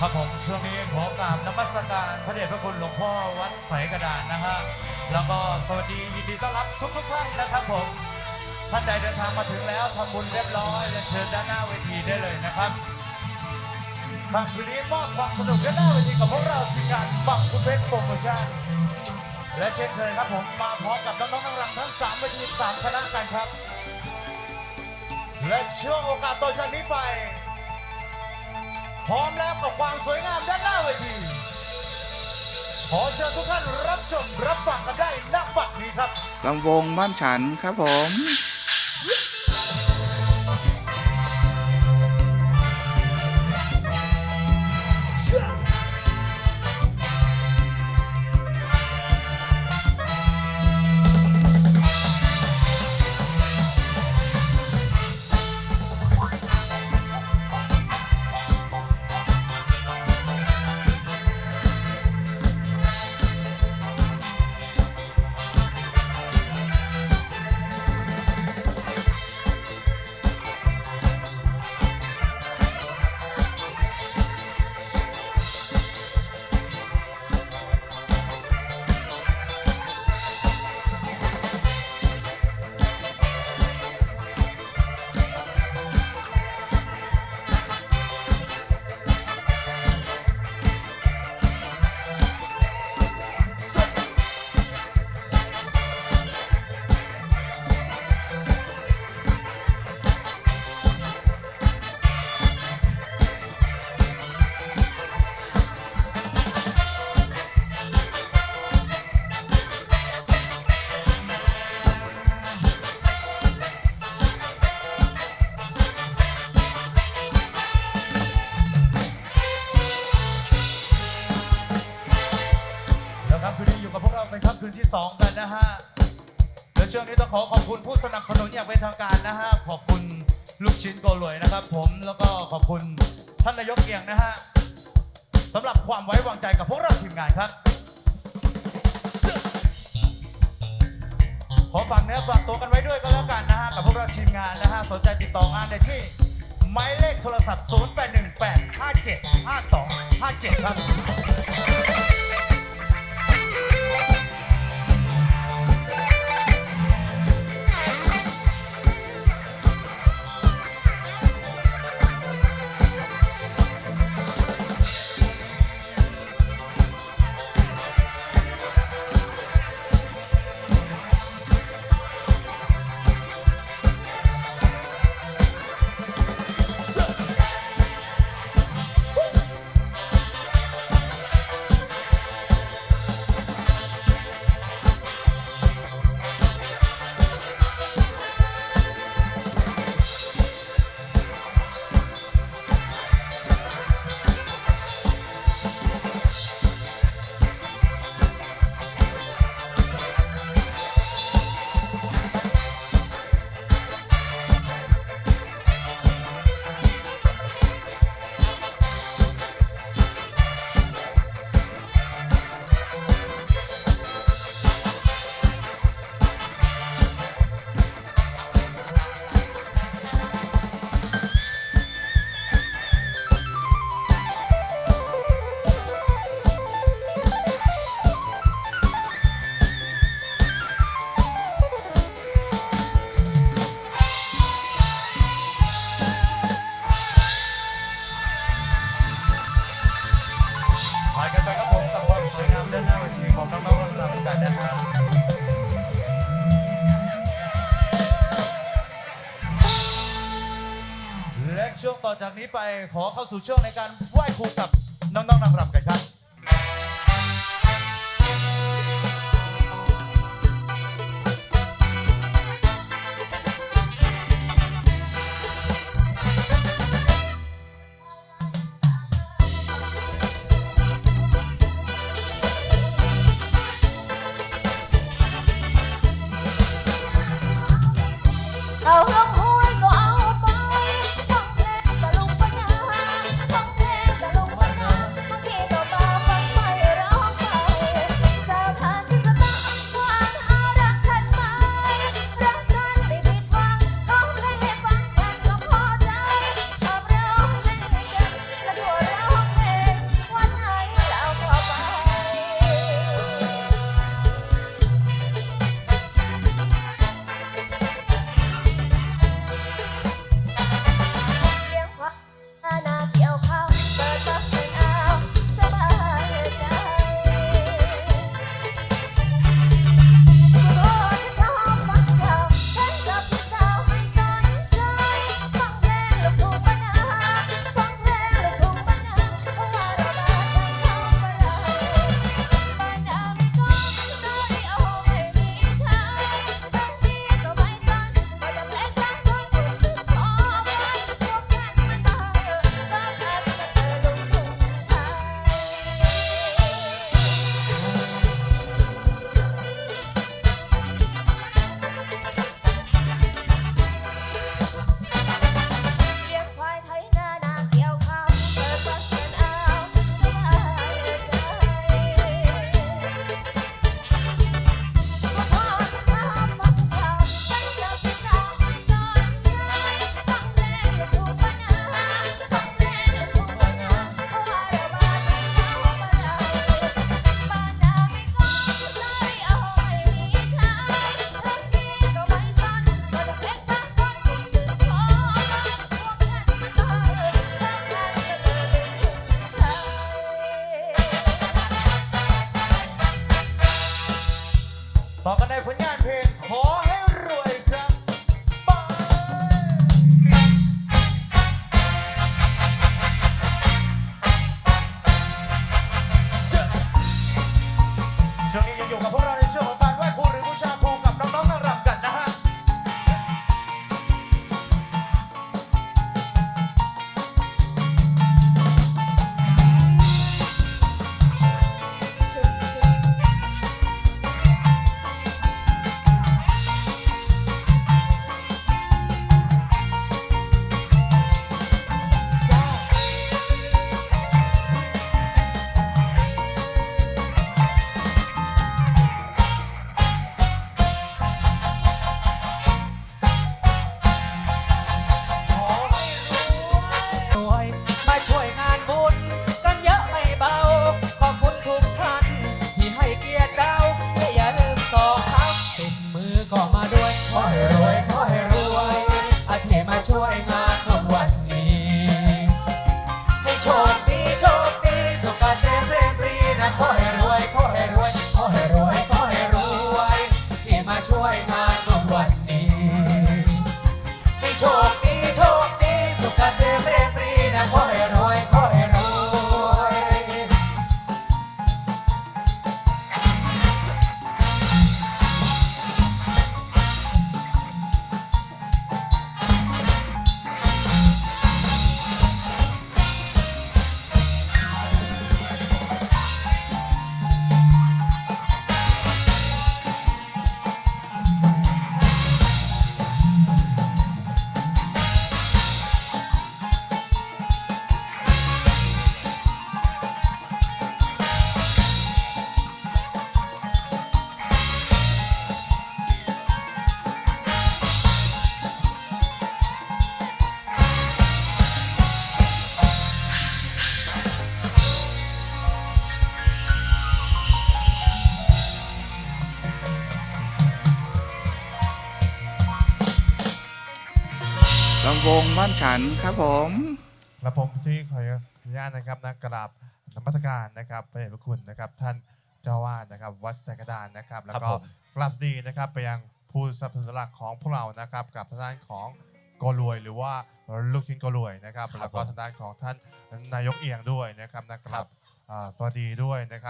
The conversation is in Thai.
ครับผมช่วงนี้ขอกราบนมัสการพระเดชพระคุณหลวงพ่อวัดไสกระดานนะฮะแล้วก็สวัสดียินดีต้อนรับทุกทุกๆท่านนะครับผมท่านใดเดินทางมาถึงแล้วทำบุญเรียบร้อยเรียนเชิญด้านหน้าเวทีได้เลยนะครับค่ำคืนนี้มอบความสนุกด้านหน้าเวทีกับพวกเราทีมงานบักคุณเพชรโปรโมชั่นและเช่นเคยครับผมมาพร้อมกับน้องๆนักรำทั้งสามเวทีสามคณะกันครับ และช่วงโอกาสต่อจากนี้ไป พร้อมแล้วกับความสวยงามด้านหน้าเวที ขอเชิญทุกท่านรับชมรับฟังกันได้ณบัดนี้ครับลำวงบ้านฉันครับผม และช่วงนี้ต้องขอขอบคุณผู้สนับสนุนอย่างเป็นทางการนะฮะ ขอบคุณลูกชิ้นโกลวยนะครับ ผมแล้วก็ขอบคุณท่านนายกเกียงนะฮะสำหรับความไว้วางใจกับพวกเราทีมงานครับ ขอฝากเนื้อฝากตัวกันไว้ด้วยก็แล้วกันนะฮะ กับพวกเราทีมงานนะฮะ สนใจติดต่องานได้ที่หมายเลขโทรศัพท์ 0818575257 ครับ และช่วงต่อจากนี้ไปขอเข้าสู่ช่วงในการไหว้ครูกับน้องๆนางรำกัน ในผลงานเพลงขอให้รวยครับานฉันครับผมและผมที่ขออนุญาตนะครับนะกราบนมัสการนะครับพระเดชพระคุณนะครับ ท่านเจ้าวาดนะครับ วัดแสงกระดานนะครับ แล้วครับก็ผมกราบสวัสดีนะครับไปยังผู้สนับสนุนหลักของพวกเรานะครับ กับทางด้านของโกรวยหรือว่าลูกชิ้นโกรวยนะครับครับแล้วก็ผมทางด้านของท่านนายกเอียงด้วยนะครับนะคครัรับบอ่าสวัสดีด้วยนะครับ